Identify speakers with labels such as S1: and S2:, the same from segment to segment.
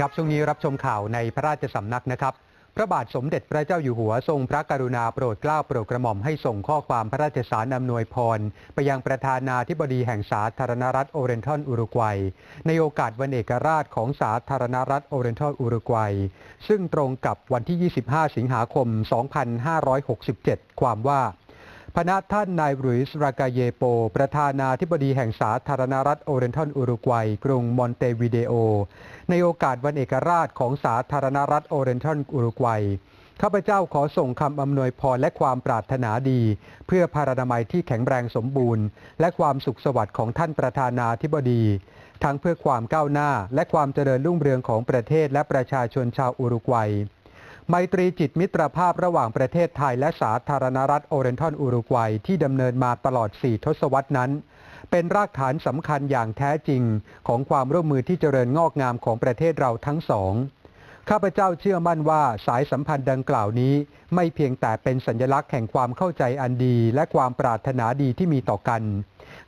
S1: ครับช่วงนี้รับชมข่าวในพระราชสำนักนะครับ พระบาทสมเด็จพระเจ้าอยู่หัวทรงพระกรุณาโปรดเกล้าโปรดกระหม่อมให้ส่งข้อความพระราชสารอำนวยพร ไปยังประธานาธิบดีแห่งสาธารณรัฐโอเรนทัลอุรุกวัย ในโอกาสวันเอกราชของสาธารณรัฐโอเรนทัลอุรุกวัย ซึ่งตรงกับวันที่ 25 สิงหาคม 2567 ความว่า พระท่านนายรุยส์รากาเยโป ประธานาธิบดีแห่งสาธารณรัฐโอเรนทัลอุรุกวัย กรุงมอนเตวิเดโอ ในโอกาสวันเอกราชของสาธารณรัฐโอเรนทัลอุรุกวัยข้าพเจ้าขอส่งคำอำนวยพรและความปรารถนาดี เพื่อพารานามัยที่แข็งแรงสมบูรณ์ และความสุขสวัสดิ์ของท่านประธานาธิบดี ทั้งเพื่อความก้าวหน้า และความเจริญรุ่งเรืองของประเทศและประชาชนชาวอุรุกวัย ไมตรีจิตมิตรภาพระหว่างประเทศไทยและสาธารณรัฐโอเรนทอนอุรุกวัยที่ดำเนินมาตลอด 4 ทศวรรษนั้น เป็นรากฐานสำคัญอย่างแท้จริงของความร่วมมือที่เจริญงอกงามของประเทศเราทั้งสอง ข้าพเจ้าเชื่อมั่นว่าสายสัมพันธ์ดังกล่าวนี้ ไม่เพียงแต่เป็นสัญลักษณ์แห่งความเข้าใจอันดี และความปรารถนาดีที่มีต่อกัน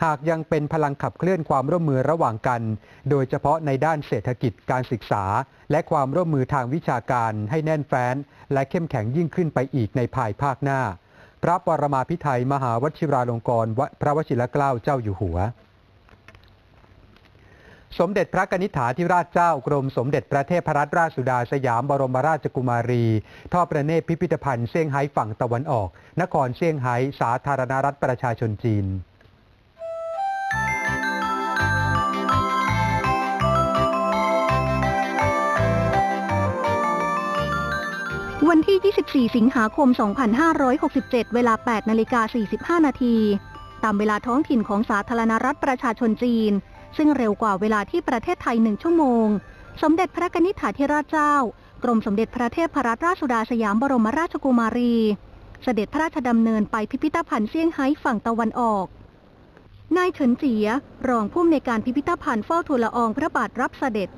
S1: หากยังเป็นพลังขับเคลื่อนความร่วมมือระหว่างกัน โดยเฉพาะในด้านเศรษฐกิจการศึกษา และความร่วมมือทางวิชาการให้แน่นแฟ้น และเข้มแข็งยิ่งขึ้นไปอีกในภายภาคหน้า พระปรมาภิไธยมหาวชิราลงกรณ์พระวชิรเกล้าเจ้าอยู่หัว สมเด็จพระนิษฐาธิราชเจ้ากรมสมเด็จพระเทพรัตนราชสุดาสยามบรมราชกุมารี ทอดพระเนตรพิพิธภัณฑ์เซี่ยงไฮ้ฝั่งตะวันออก นครเซี่ยงไฮ้สาธารณรัฐประชาชนจีน
S2: วันที่ 24 สิงหาคม 2567 เวลา 8 นาฬิกา 45 นาที ตามเวลาท้องถิ่นของสาธารณรัฐประชาชนจีน ซึ่งเร็วกว่าเวลาที่ประเทศไทยหนึ่งชั่วโมง สมเด็จพระกนิษฐาธิราชเจ้า กรมสมเด็จพระเทพรัตนราชสุดาสยามบรมราชกุมารี เสด็จพระราชดำเนินไปพิพิธภัณฑ์เซี่ยงไฮ้ฝั่งตะวันออกนายเฉินเจีย รองผู้อำนวยการพิพิธภัณฑ์เฝ้าทูลละอองพระบาทรับเสด็จ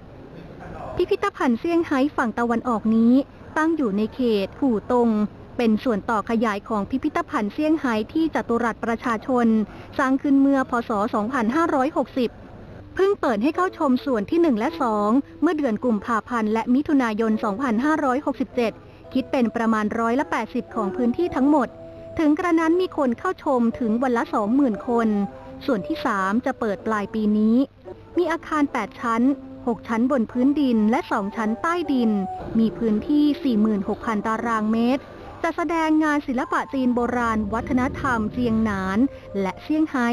S2: พิพิธภัณฑ์เซี่ยงไฮ้ฝั่งตะวันออกนี้ ตั้งอยู่ในเขตผู่ตง เป็นส่วนต่อขยายของพิพิธภัณฑ์เซี่ยงไฮ้ที่จตุรัสประชาชน สร้างขึ้นเมื่อพศ 2560 เพิ่งเปิดให้เข้าชมส่วนที่ 1 และ 2 เมื่อเดือนกุมภาพันธ์และมิถุนายน 2567 คิดเป็นประมาณร้อยละ 80 ของพื้นที่ทั้งหมด ถึงกระนั้นมีคนเข้าชมถึงวันละ 20,000 คน ส่วนที่ 3 จะเปิดปลายปีนี้ มีอาคาร 8 ชั้น 6 ชั้นบนพื้นดินและ 2 ชั้นใต้ดิน มีพื้นที่ 46,000 ตารางเมตรจะแสดงงานศิลปะจีนโบราณ วัฒนธรรมเจียงหนาน และเซี่ยงไฮ้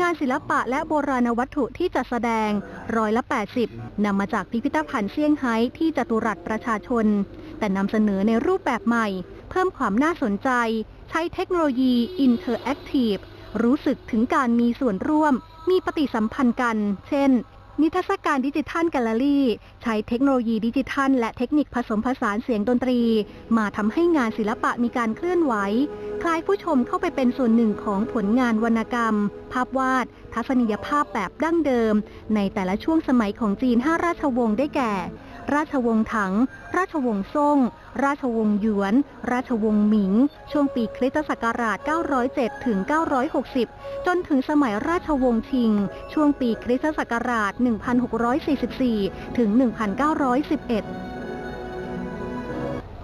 S2: งานศิลปะและโบราณวัตถุที่จะแสดงร้อยละ 80นำมาจากพิพิธภัณฑ์เซี่ยงไฮ้ที่จตุรัสประชาชน แต่นำเสนอในรูปแบบใหม่ เพิ่มความน่าสนใจ ใช้เทคโนโลยีอินเทอร์แอคทีฟรู้สึกถึงการมีส่วนร่วม มีปฏิสัมพันธ์กัน เช่น นิทรรศการดิจิทัลแกลเลอรี่ ใช้เทคโนโลยีดิจิทัล และเทคนิคผสมผสานเสียงดนตรี มาทำให้งานศิลปะมีการเคลื่อนไหว คล้ายผู้ชมเข้าไปเป็นส่วนหนึ่งของผลงานวรรณกรรม ภาพวาด ทัศนียภาพแบบดั้งเดิม ในแต่ละช่วงสมัยของจีน 5 ราชวงศ์ได้แก่ ราชวงศ์ถัง ราชวงศ์ซ่ง ราชวงศ์หยวน ราชวงศ์หมิง ช่วงปีคริสตศักราช 907 ถึง 960 จนถึงสมัยราชวงศ์ชิง ช่วงปีคริสตศักราช 1644 ถึง 1911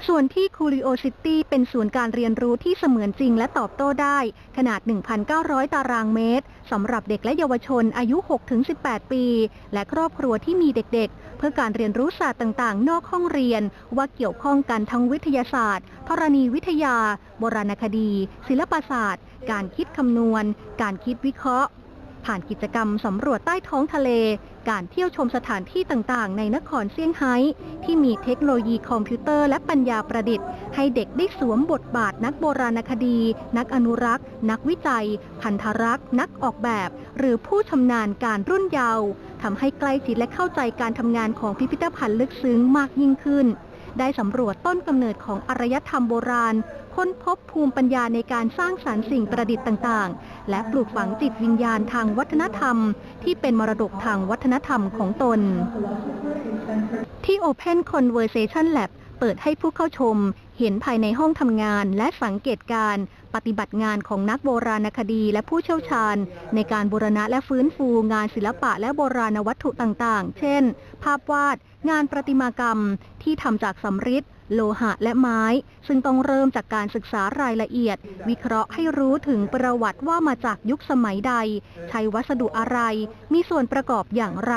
S2: ส่วนที่ Curiosity เป็นศูนย์การเรียนรู้ที่เสมือนจริงและตอบโต้ได้ ขนาด 1,900 ตารางเมตรสำหรับเด็กและเยาวชนอายุ 6-18 ปี และครอบครัวที่มีเด็กๆ เพื่อการเรียนรู้ศาสตร์ต่างๆ นอกห้องเรียน ว่าเกี่ยวข้องกันทั้งวิทยาศาสตร์ ธรณีวิทยา โบราณคดี ศิลปศาสตร์ การคิดคำนวณ การคิดวิเคราะห์ ผ่านกิจกรรมสำรวจใต้ท้องทะเล การเที่ยวชมสถานที่ต่างๆ ในนครเซี่ยงไฮ้ ที่มีเทคโนโลยีคอมพิวเตอร์และปัญญาประดิษฐ์ ให้เด็กได้สวมบทบาทนักโบราณคดี นักอนุรักษ์ นักวิจัย พันธรักษ์ นักออกแบบ หรือผู้ชำนาญการรุ่นเยาว์ทำให้ใกล้ชิดและเข้าใจการทำงานของพิพิธภัณฑ์ลึกซึ้งมากยิ่งขึ้น ได้สำรวจต้นกำเนิดของอารยธรรมโบราณ ค้นพบภูมิปัญญาในการสร้างสารรค์สิ่งประดิษฐ์ต่างๆ และปลูกฝังจิตวิญญาณทางวัฒนธรรม ที่เป็นมรดกทางวัฒนธรรมของตน ที่ Open Conversation Lab เปิดให้ผู้เข้าชม เห็นภายในห้องทำงานและสังเกตการปฏิบัติงานของนักโบราณคดีและผู้เชี่ยวชาญ ในการบูรณะและฟื้นฟูงานศิลปะและโบราณวัตถุต่างๆ เช่น ภาพวาด งานประติมากรรม ที่ทำจากสำริดโลหะและไม้ ซึ่งต้องเริ่มจากการศึกษารายละเอียด วิเคราะห์ให้รู้ถึงประวัติว่ามาจากยุคสมัยใด ใช้วัสดุอะไร มีส่วนประกอบอย่างไร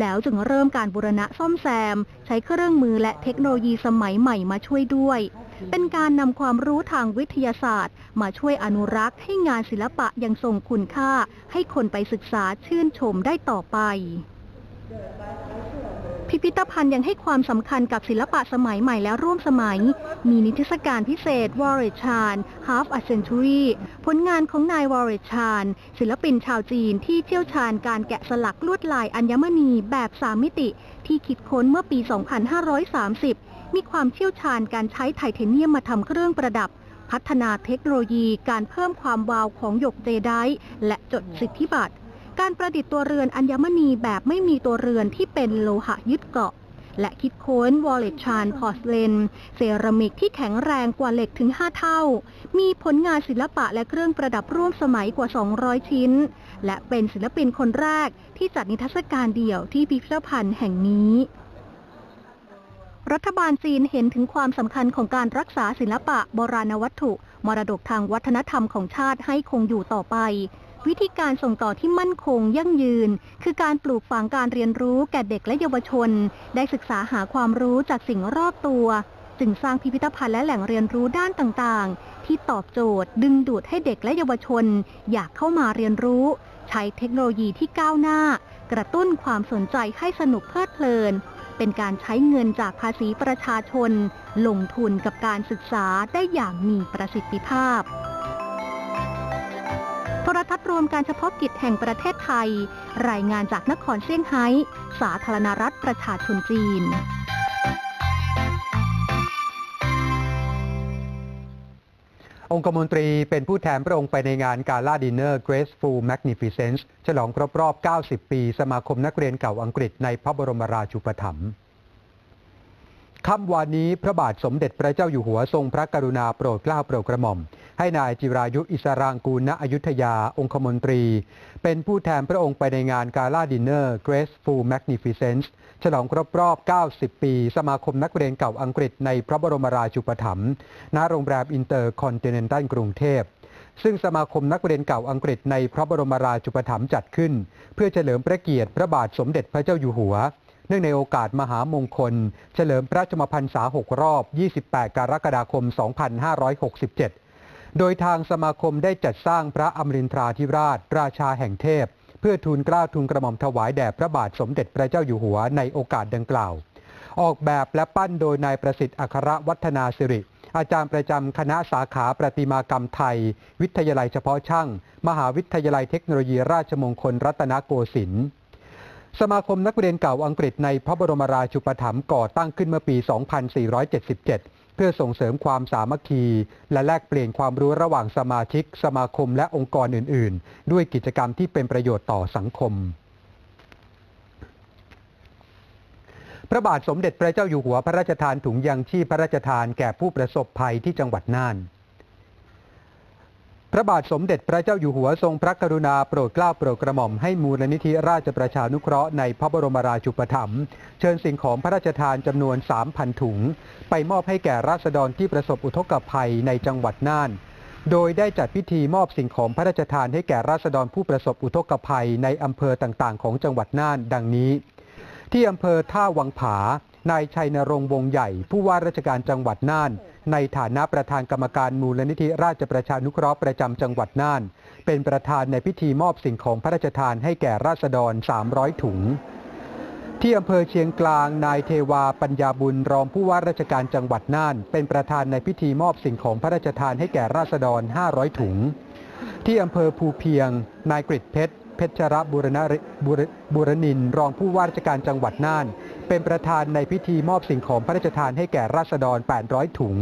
S2: แล้วจึงเริ่มการบูรณะซ่อมแซม ใช้เครื่องมือและเทคโนโลยีสมัยใหม่มาช่วยด้วย เป็นการนำความรู้ทางวิทยาศาสตร์ มาช่วยอนุรักษ์ให้งานศิลปะยังทรงคุณค่า ให้คนไปศึกษาชื่นชมได้ต่อไป พิพิธภัณฑ์ยังให้ความสำคัญกับศิลปะสมัยใหม่และร่วมสมัย มีนิทรรศการพิเศษ w a r r e c h a n Half a Century ผลงานของนายวอร์เรชาน ศิลปินชาวจีนที่เชี่ยวชาญการแกะสลักลวดลายอัญมณีแบบสามมิติ ที่คิดค้นเมื่อปี 2530 มีความเชี่ยวชาญการใช้ไทเทเนียมมาทำเครื่องประดับ พัฒนาเทคโนโลยีการเพิ่มความวาวของหยกเจไดและจดสิทธิบัตร การประดิษฐ์ตัวเรือนอัญมณีแบบไม่มีตัวเรือนที่เป็นโลหะยึดเกาะ และคิดค้นวอลเลตชานพอร์สเลนเซรามิกที่แข็งแรงกว่าเหล็กถึง 5 เท่า มีผลงานศิลปะและเครื่องประดับร่วมสมัยกว่า 200 ชิ้น และเป็นศิลปินคนแรกที่จัดนิทรรศการเดี่ยวที่พิพิธภัณฑ์แห่งนี้รัฐบาลจีนเห็นถึงความสำคัญของการรักษาศิลปะโบราณวัตถุ มรดกทางวัฒนธรรมของชาติให้คงอยู่ต่อไป วิธีการส่งต่อที่มั่นคงยั่งยืน คือการปลูกฝังการเรียนรู้แก่เด็กและเยาวชน ได้ศึกษาหาความรู้จากสิ่งรอบตัว จึงสร้างพิพิธภัณฑ์และแหล่งเรียนรู้ด้านต่างๆ ที่ตอบโจทย์ ดึงดูดให้เด็กและเยาวชน อยากเข้ามาเรียนรู้ ใช้เทคโนโลยีที่ก้าวหน้า กระตุ้นความสนใจให้สนุกเพลิดเพลิน เป็นการใช้เงินจากภาษีประชาชน ลงทุนกับการศึกษาได้อย่างมีประสิทธิภาพ โทรทัศน์รวมการเฉพาะกิจแห่งประเทศไทย รายงานจากนครเซี่ยงไฮ้ สาธารณรัฐประชาชนจีน
S1: องคมนตรีเป็นผู้แทนพระองค์ไปในงานกาลาดินเนอร์ Graceful Magnificence ฉลองครบรอบ 90 ปี สมาคมนักเรียนเก่าอังกฤษในพระบรมราชูปถัมภ์ค่ำวานนี้พระบาทสมเด็จพระเจ้าอยู่หัวทรงพระกรุณาโปรดเกล้าโปรดกระหม่อม ให้นายจิรายุอิสรางกูลณอยุธยาองคมนตรี เป็นผู้แทนพระองค์ไปในงานกาลาดินเนอร์ Graceful Magnificence ฉลองครบรอบ 90 ปี สมาคมนักเรียนเก่าอังกฤษในพระบรมราชูปถัมภ์ณโรงแรมอินเตอร์คอนติเนนตัลกรุงเทพซึ่งสมาคมนักเรียนเก่าอังกฤษในพระบรมราชูปถัมภ์จัดขึ้น เพื่อเฉลิมพระเกียรติพระบาทสมเด็จพระเจ้าอยู่หัว เนื่องในโอกาสมหามงคล เฉลิมพระชมพรรษา 6 รอบ 28 กรกฎาคม 2567 โดยทางสมาคมได้จัดสร้างพระอมรินทราธิราช ราชาแห่งเทพ เพื่อทูลเกล้าทูลกระหม่อมถวายแด่พระบาทสมเด็จพระเจ้าอยู่หัวในโอกาสดังกล่าว ออกแบบและปั้นโดยนายประสิทธิ์อัครวัฒนาสิริ อาจารย์ประจำคณะสาขาประติมากรรมไทย วิทยาลัยเฉพาะช่าง มหาวิทยาลัยเทคโนโลยีราชมงคลรัตนโกสินทร์สมาคมนักเรียนเก่าอังกฤษในพระบรมราชูปถัมภ์ก่อตั้งขึ้นเมื่อปี 2477 เพื่อส่งเสริมความสามัคคี และแลกเปลี่ยนความรู้ระหว่างสมาชิก สมาคมและองค์กรอื่น ๆ ด้วยกิจกรรมที่เป็นประโยชน์ต่อสังคม พระบาทสมเด็จพระเจ้าอยู่หัวพระราชทานถุงยังชีพพระราชทานแก่ผู้ประสบภัยที่จังหวัดน่าน พระบาทสมเด็จพระเจ้าอยู่หัวทรงพระกรุณาโปรดเกล้าโปรดกระหม่อมให้มูลนิธิราชประชานุเคราะห์ในพระบรมราชูปถัมภ์เชิญสิ่งของพระราชทานจำนวน 3,000 ถุง ไปมอบให้แก่ราษฎรที่ประสบอุทกภัยในจังหวัดน่าน โดยได้จัดพิธีมอบสิ่งของพระราชทานให้แก่ราษฎรผู้ประสบอุทกภัยในอำเภอต่างๆ ของจังหวัดน่าน ดังนี้ ที่อำเภอท่าวังผานายชัยนรงค์วงใหญ่ ผู้ว่าราชการจังหวัดน่าน ในฐานะประธานกรรมการมูลนิธิราชประชานุเคราะห์ประจำจังหวัดน่าน เป็นประธานในพิธีมอบสิ่งของพระราชทานให้แก่ราษฎร 300 ถุง ที่อำเภอเชียงกลาง นายเทวาปัญญาบุญรองผู้ว่าราชการจังหวัดน่าน เป็นประธานในพิธีมอบสิ่งของพระราชทานให้แก่ราษฎร 500 ถุง ที่อำเภอภูเพียง นายกฤษเพชรเพชรบุรณบุรนิน รองผู้ว่าราชการจังหวัดน่าน เป็นประธานในพิธีมอบสิ่งของพระราชทานให้แก่ราษฎร 800 ถุง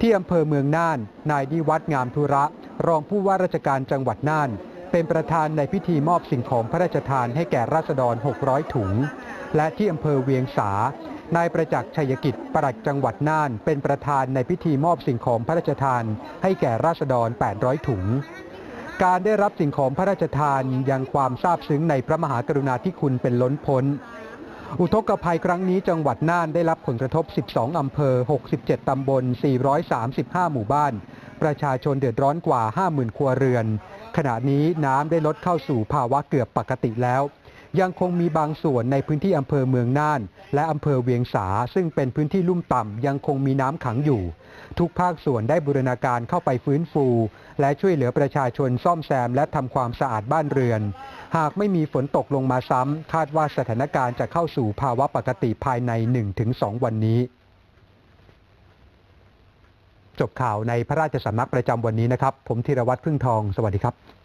S1: ที่อำเภอเมืองน่าน นายดิวัฒน์งามธุระ รองผู้ว่าราชการจังหวัดน่าน เป็นประธานในพิธีมอบสิ่งของพระราชทานให้แก่ราษฎร 600 ถุง และที่อำเภอเวียงสา นายประจักษ์ชัยกิจปลัดจังหวัดน่าน เป็นประธานในพิธีมอบสิ่งของพระราชทาน ให้แก่ราษฎร 800 ถุงการได้รับสิ่งของพระราชทานยังความซาบซึ้งในพระมหากรุณาธิคุณเป็นล้นพ้น อุทกภัยครั้งนี้จังหวัดน่านได้รับผลกระทบ 12 อำเภอ 67 ตำบล 435 หมู่บ้าน ประชาชนเดือดร้อนกว่า 50,000 ครัวเรือน ขณะนี้น้ำได้ลดเข้าสู่ภาวะเกือบปกติแล้ว ยังคงมีบางส่วนในพื้นที่อำเภอเมืองน่าน และอำเภอเวียงสา ซึ่งเป็นพื้นที่ลุ่มต่ำยังคงมีน้ำขังอยู่ ทุกภาคส่วนได้บูรณาการเข้าไปฟื้นฟู และช่วยเหลือประชาชนซ่อมแซม และทำความสะอาดบ้านเรือน หากไม่มีฝนตกลงมาซ้ำคาดว่าสถานการณ์จะเข้าสู่ภาวะปกติภายใน 1-2 วันนี้จบข่าวในพระราชสำนักประจำวันนี้นะครับ ผมธีรวัตรพึ่งทอง สวัสดีครับ